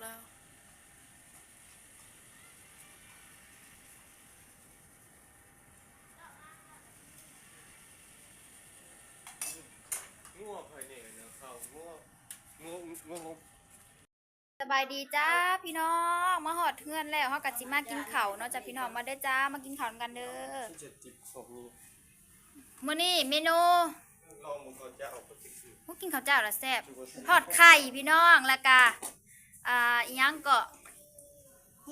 แล้วง่วงภายในเนาะเขาง่วงง่วงง่วงสบายดีจ้าพี่น้องมาหอดเทือนแล้วเฮากัสิมากินข้าวเนาะจ้ะพี่น้องมาเด้อจ้ามากินข้าวกันเด้อที่จะจิบศพนี้มื้อนี้เมนูลองมันก็จะเอาไปติดคือพวกกินข้าวเจ้าละแซ่บทอดไข่พี่น้องแล้วก็ อ่าอีหยังก็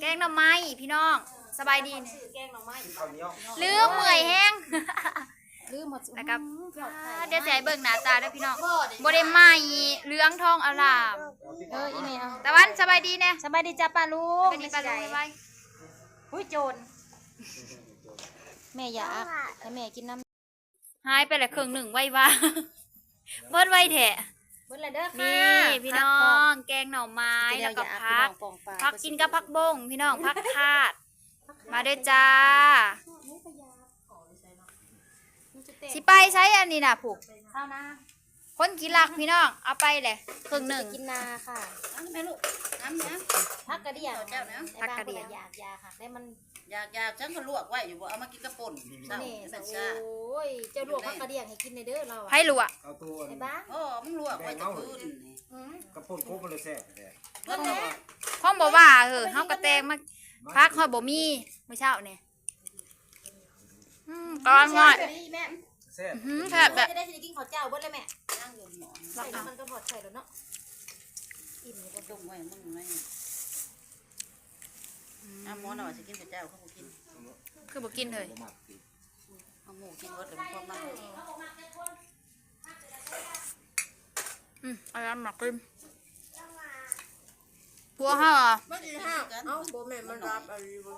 แกงหน่อไม้พี่น้อง สบายดีเนี่ยแกงหน่อไม้ข้าวเหนียวลืมเมื่อยแห้ง ลืมหมดแล้วก็เดี๋ยวจะให้เบิ่งหน้าตาเด้อพี่น้องบ่ได้ไหม้เหลืองทองอลาม เอออีเมลตะวันสบายดีแน่สบายดีจ้าป้าลุสงบายดีปลาลุงบ๊ายบายหุ้ยโจรแม่อยากให้แม่กินน้ำ หายไปละครึ่งหนึ่งไว้ว่า เบิดไว้แท้ เบิ้ลเลยเด้อค่ะนี่พี่น้อง แกงหน่อไม้แล้วก็พักพักกินกับพักบงพี่น้องพักคาด มาเด้อจ้าสิไปใช้อันนี้น่ะผูกข้าวนะ คนกี่ลักพี่น้อง เอาไปเลยครึ่งหนึ่งกินนาค่ะแม่ลูกน้ำนะพักกระเดี่ยงเจ้านะพักกระเดี่ยงอยากยาค่ะได้มันอยากอยากฉันก็ลวกไว้อยู่บ่เอามากินกระป่นเศร้านี่เป็นโอชา้ยเจ้าลวกพักกระเดี่ยงให้กินในเด้อเราให้รู้อะเอาตัวไอ้บ้าโอ้มึงลวกไว้จะคืนอืมกระปุกโคกมันเลยแซ่บเลยเพิ่นบอกข้องบอกว่าเออเฮากระแตงมาพักเฮาบ่มีเมื่อเช้าเนี่ยอืมก้อนง่อยแม่แซ่บอื้อหือแบบแบบจะได้สิได้กินข้าวเจ้าเบิ้ลเลยแม่ นั่งอยู่หมอนใส่น้ำมันก็พอดใส่แล้วเนาะอิ่มเลยบ่ต้มไว้มึงไว้เอาหมอนเอาสิกินกับเจ้าเขาบ่กินคือบ่กินเลยบ่มักติเอาหมูกินเบิดเลยความมันอืมเอาหมักกินพัวเฮาอะมันอีห้าเอ้าบ่แม่นมันรับอะไรบ่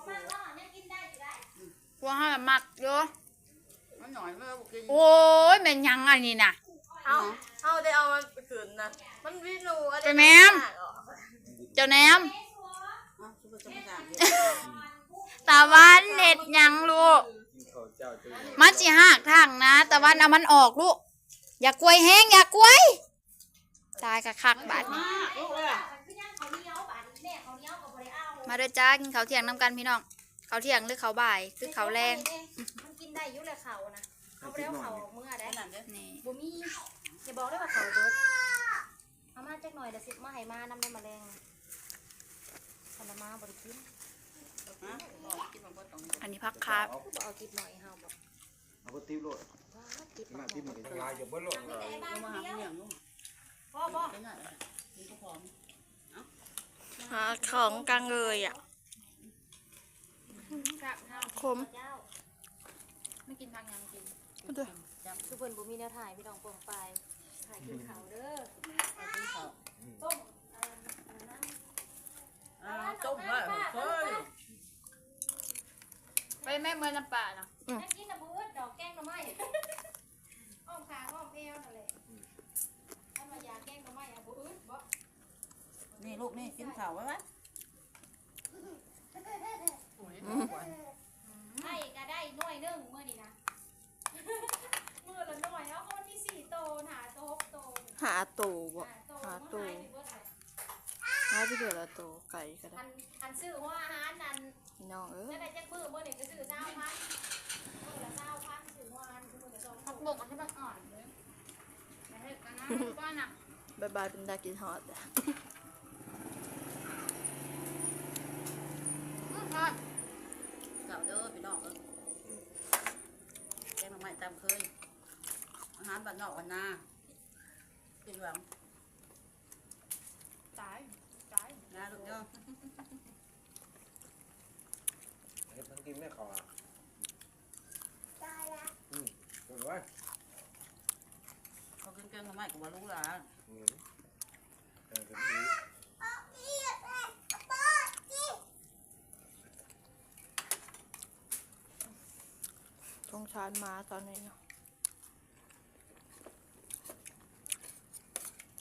พัวเฮาอะหมักเยอะมันหน่อยมันบ่กินโอ้ยแม่นยังอันนี้น่ะ เอาเอาได้เอามันไปคืนนะมันวินูอะไรไปแมมเจ้าแหนมเอ้าซุปเปอร์ซุปเปอร์สามตะวันเน็ดหยังลูก กินข้าวเจ้าตัวมันสิหักทางนะ ตะวันเอามันออกลูก อย่ากล้วยแห้งอย่ากล้วย ตายกะคักบาดนี้ลูกเอ้ยมาเด้อจ้ากินข้าวเที่ยงน้ำกันพี่น้องข้าวเที่ยงหรือข้าวบ่ายคือข้าวแรงมันกินได้อยุ่เลยเขานะเอาไปแล้วเขาเมื่อได้นั่นเด้อนี่บ่มีอย่า บอกได้ว่าเขาเบิดเอามาจักหน่อยเดี๋ยวสิมาให้มานำได้มาแรงพันมาบริกินฮะบ่กินบ่เบิดตรงนี้อันนี้พักคาบเอาบ่เอากิบหน่อยเฮาบอกเอาไปติ้วโลดว้ากิบมาที่มันก็ลายอยู่บ่โลดเอามาหาเลี้ยงลูกพ่อพ่อไปไหนกินก็พร้อมหาของกังเลยอะคมเจ้าไม่กินพักยังกินทุกคนบ่มีแนวถ่ายพี่น้องโปร่งไปถ่าย กินเขาวเด้อเอากินข้าวต้มอ่าอันนั้นอ่าต้มไว้เฮ้ยไปแม่เมืองลำปาเนาะนักกินน่ะบูดดอกแกงหน่อไม้อ้อมขาอ้อมเอวนั่นแหละถ้ามาอยากแกงหน่อไม้อะบู๊ดบ่นี่ลูกนี่กินข้าวไว้ไหมห้ก็ได้หน่วยหนึงมื้อนี้นะ มื้อละหน่วยเอาคนมีสี่โตหาโตหกโตหาตูบ่หาโตหาตูมาให้เบิดเลยหาไปเดือละตูไก่ก็ได้อันอันซื้อหัวอาหารนั่นพี่น้องเอ้จะยได้จักมื้อมื้อนี้ก็ซื้อเช้าพันมื้อละเช้าพันซื้อหัวอาหารมื้อละสองพักบกอันที่มันอ่อนเลยอย่าให้กันนะบ้านน่ะบายบายเป็นดากินฮอตอืมครับข้าวเด้อพี่น้องเอ้ยแกงหน่อไม้ตามเคยอาหารบ้านนอกบ้านนา กินหวังตายตายนะลูกเนาะเฮ็ดมันกินแม่ขอได้ละอืมเห็นไว้เขากินแกงหน่อไม้กับว่าลูกหลานอืมเออแบบนี้ทงชานมาตอนนี้เนาะ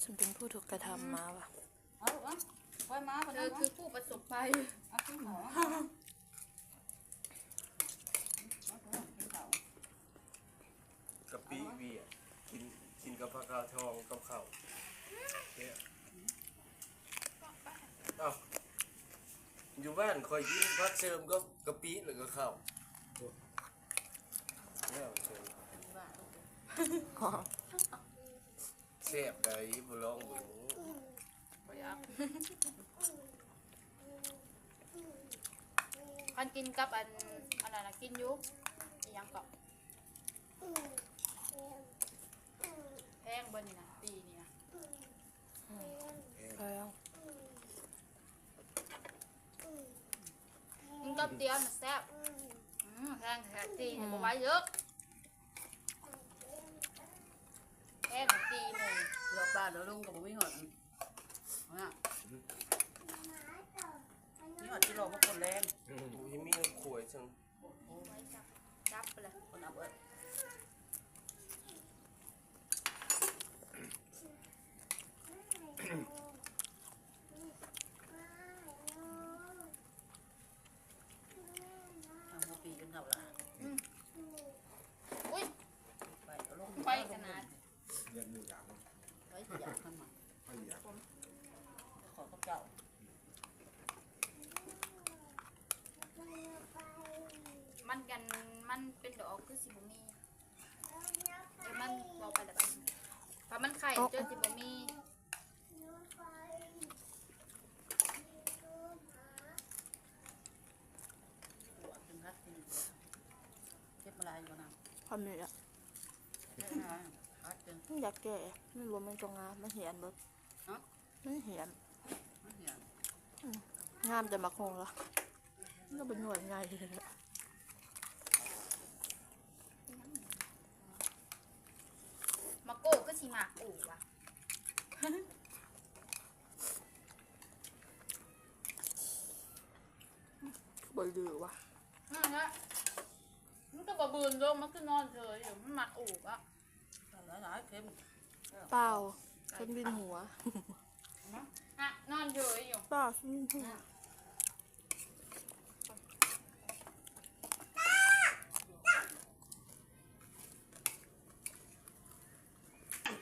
ฉัน เป็นผู้ถูกกระทำมาว่ะ เอาลูกเอะไว้มาปะเธเธออคืคืออผู้ประสบภัยเอาขึ้นหมอเอาเถอะกินข้ากะปิเวียกินกินกับผักกาดทองกับข้าวเนี่ยเอ้าอยู่บ้านคอยกินพัดเสริมก็กะปิแล้วก็ข้าวแล้วเสริม แซ่บได้บ่ลองเบิ่งบ่ยากคันกินกับอันอันนั้นน่ะกินอยู่อีหยังก็แพงเบ่นี่นะปีนี่นะแพงกินกับเดียวมันแซ่บอืมแพงแท้ตีนี่บ่ไว้เยอะ แพงกว่าตีหนึงเลือกป้าเดี๋ยวลุงกับผมไม่หอดเนี่ยนี่หอดที่รอมาคนแรง อืมยังมีขวยจังไว้จับจับไปเลยคนอับเอิดทำหัวปีจนเท่าไหร่ อุ้ย ไปเอาลง ไปขนาด เรียนมืออย่าง ไว้อยากทำมัน ไม่อยาก ขอกับเจ้า มันกันมันเป็นดอกคือสิบมีเดี๋ยวมันบอกไปแล้วบันี้ถ้ามันไข่เจอสิบมีปวดจนพัดกินเจ็บอะไรอยู่นะความเหนื่อยอะเจ็บอะมันอยากแก่ไม่รู้มันจงงามมันเหียนเบิดมันเหียนงามจะมาคงละมันก็เป็นหน่วยไงเลยอะ มะโก้ก็สิห มากอู่ว่ะบริดือว่ะนั่นแหละมันก็บ่บืนลงมันคือนอนเฉยอยู่มันหมักอู่อะหลายหลายๆเข็มเปล่าฉันบินหัวฮะนอนเฉยอยู่ เปล่าฉันบินหัว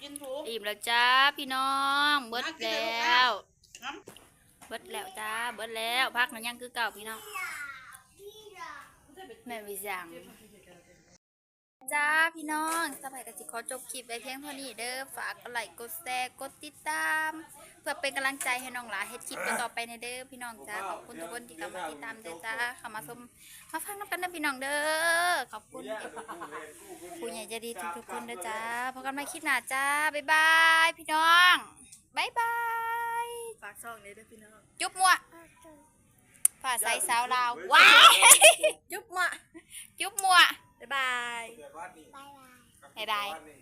กินถูกอิ่มแล้วจ้าพี่น้องเบิดแล้วเบิดแล้วจ้าเบิดแล้วพักมันยังคือเก่าพี่น้องแม่วิสัง จ้าพี่น้องสบายกับจิขอจบคลิปไว้เพียงเท่านี้เด้อฝากกดไลค์กดแชร์กดติดตาม เพื่อเป็นกำลังใจให้น้องหลาเฮ็ดคลิปต่อๆไปในเด้อพี่น้องจ้าขอบคุณทุกคนที่เข้ามาติดตามเด้อจ้าเข้ามาชมมาฟังน้ำกันนะพี่น้องเด้อขอบคุณผู้ใหญ่ใจะดีทุกๆคนนะจ๊ะพบกันใหม่คลิปหน้าจ้าบ๊ายบายพี่น้องบ๊ายบายฝากช่องนี้ด้วยพี่น้องจุ๊บมัวฝ่าใสสาวลาวว้ายจุ๊บมาจุ๊บมัว บ๊ายบายแต่ว่านี่บ๊ายบายว่านี่